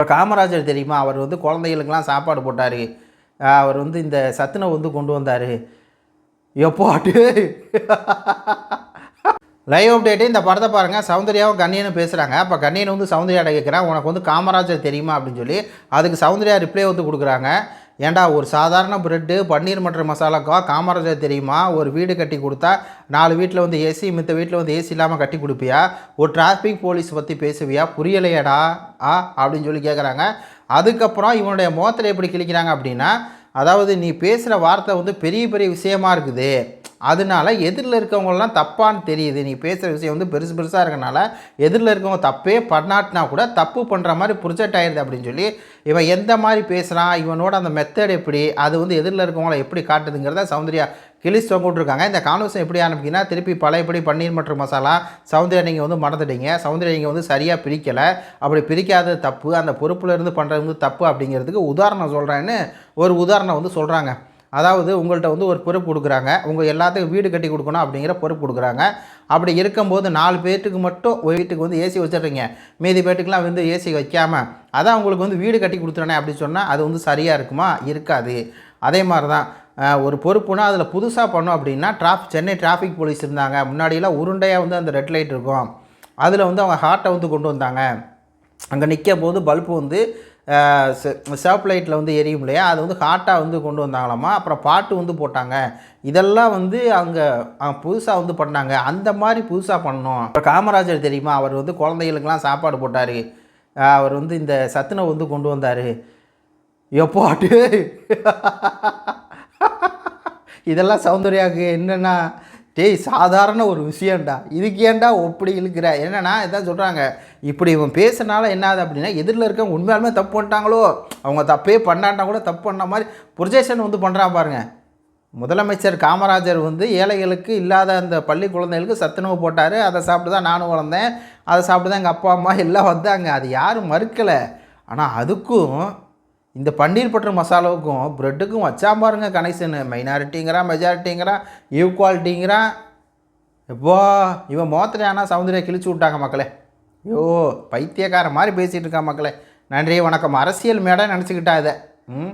இப்போ காமராஜர் தெரியுமா? அவர் வந்து குழந்தைகளுக்கெல்லாம் சாப்பாடு போட்டார். அவர் வந்து இந்த சத்துணவு வந்து கொண்டு வந்தார். எப்போட்டு லைவ் அப்டேட்டு இந்த படத்தை பாருங்கள் சௌந்தர்யாவும் கண்ணியனும் பேசுகிறாங்க அப்போ கண்ணியன் வந்து சௌந்தர்யாட்ட கேட்குறான் உனக்கு வந்து காமராஜர் தெரியுமா அப்படின்னு சொல்லி அதுக்கு சௌந்தர்யா ரிப்ளை வந்து கொடுக்குறாங்க. ஏன்டா ஒரு சாதாரண பிரெட்டு பன்னீர் மட்டர் மசாலாக்கா காமராஜர் தெரியுமா? ஒரு வீடு கட்டி கொடுத்தா நாலு வீட்டில் வந்து ஏசி மித்த வீட்டில் வந்து ஏசி இல்லாமல் கட்டி கொடுப்பியா? ஒரு டிராஃபிக் போலீஸ் பற்றி பேசுவியா? புரியலையடா ஆ அப்படின்னு சொல்லி கேட்குறாங்க அதுக்கப்புறம் இவனுடைய முகத்தில் எப்படி கிழிக்கிறாங்க அப்படின்னா அதாவது நீ பேசுகிற வார்த்தை வந்து பெரிய பெரிய விஷயமா இருக்குது. அதனால எதிரில் இருக்கவங்களாம் தப்பான்னு தெரியுது. நீ பேசுகிற விஷயம் வந்து பெருசு பெருசாக இருக்கனால எதிரில் இருக்கவங்க தப்பே பண்ணாட்டினா கூட தப்பு பண்ணுற மாதிரி ப்ரொஜெக்ட் ஆயிடுது அப்படின்னு சொல்லி இவன் எந்த மாதிரி பேசுகிறான் இவனோட அந்த மெத்தட் எப்படி அது வந்து எதிரில் இருக்கவங்கள எப்படி காட்டுதுங்கிறத சௌந்தர்யா கிளிஸ் தொங்கிட்டுருக்காங்க இந்த கான்வர்சேஷன் எப்படி ஆரம்பிக்குன்னா திருப்பி பழையபடி பன்னீர் மற்றும் மசாலா. சௌந்தர்யா நீங்கள் வந்து மறந்துட்டீங்க. சௌந்தர்யா நீங்கள் வந்து சரியாக பிரிக்கலை. அப்படி பிரிக்காத தப்பு. அந்த பொறுப்பில் இருந்து பண்ணுறது வந்து தப்பு அப்படிங்கிறதுக்கு உதாரணம் சொல்கிறேன்னு ஒரு உதாரணம் வந்து சொல்கிறாங்க அதாவது உங்கள்கிட்ட வந்து ஒரு பொறுப்பு கொடுக்குறாங்க. உங்கள் எல்லாத்துக்கும் வீடு கட்டி கொடுக்கணும் அப்படிங்கிற பொறுப்பு கொடுக்குறாங்க. அப்படி இருக்கும்போது நாலு பேர்த்துக்கு மட்டும் ஒரு வீட்டுக்கு வந்து ஏசி வச்சிடுறீங்க. மீதி பேர்த்துக்குலாம் வந்து ஏசி வைக்காமல் அதான் உங்களுக்கு வந்து வீடு கட்டி கொடுத்துறேனே அப்படின்னு சொன்னால் அது வந்து சரியாக இருக்குமா? இருக்காது. அதே மாதிரி தான் ஒரு பொறுப்புனா அதில் புதுசாக பண்ணோம் அப்படின்னா டிராஃபிக் சென்னை டிராஃபிக் போலீஸ் இருந்தாங்க. முன்னாடியெல்லாம் உருண்டையாக வந்து அந்த ரெட் லைட் இருக்கும். அதில் வந்து அவங்க ஹார்ட்டை வந்து கொண்டு வந்தாங்க. அங்கே நிற்கும் போது பல்பு வந்து சேப் லைட்டில் வந்து எரியும் இல்லையா? அது வந்து ஹாட்டாக வந்து கொண்டு வந்தாங்களாமா? அப்புறம் பாட்டு வந்து போட்டாங்க. இதெல்லாம் வந்து அங்கே புதுசாக வந்து பண்ணாங்க. அந்த மாதிரி புதுசாக பண்ணோம் அப்புறம் காமராஜர் தெரியுமா? அவர் வந்து குழந்தைகளுக்கெல்லாம் சாப்பாடு போட்டார். அவர் வந்து இந்த சத்துணவு வந்து கொண்டு வந்தார். எப்போட்டு இதெல்லாம் சௌந்தர்யாவுக்கு என்னென்னா டேய் சாதாரண ஒரு விஷயம்டா. இதுக்கு ஏன்டா ஒப்படி இழுக்கிற? என்னன்னா இதான் சொல்கிறாங்க இப்படி இவன் பேசுனால என்னது அப்படின்னா எதிரில் இருக்கவங்க உண்மையாலுமே தப்பு பண்ணிட்டாங்களோ அவங்க தப்பே பண்ணாட்டா கூட தப்பு பண்ண மாதிரி ப்ரொஜெக்ஷன் வந்து பண்ணுறான் பாருங்கள் முதலமைச்சர் காமராஜர் வந்து ஏழைகளுக்கு இல்லாத அந்த பள்ளி குழந்தைகளுக்கு சத்துணவு போட்டார். அதை சாப்பிட்டு தான் நானும் வளர்ந்தேன். அதை சாப்பிட்டு தான் எங்கள் அப்பா அம்மா எல்லாம் வந்தாங்க. அது யாரும் மறுக்கலை. ஆனால் அதுக்கும் இந்த பன்னீர் பட்டர் மசாலாவுக்கும் ப்ரெட்டுக்கும் வச்சா பாருங்க கனெக்ஷன் மைனாரிட்டிங்கிறான் மெஜாரிட்டிங்கிறான் ஈக்குவாலிட்டிங்கிறான் எப்போ இவன் மோத்திர ஆனால் சௌந்தர்யா கிழிச்சு விட்டாங்க மக்களே. ஐயோ பைத்தியக்கார மாதிரி பேசிகிட்டு இருக்கான் மக்களே. நன்றி வணக்கம். அரசியல் மேடம் நினச்சிக்கிட்டா இதை. ம்?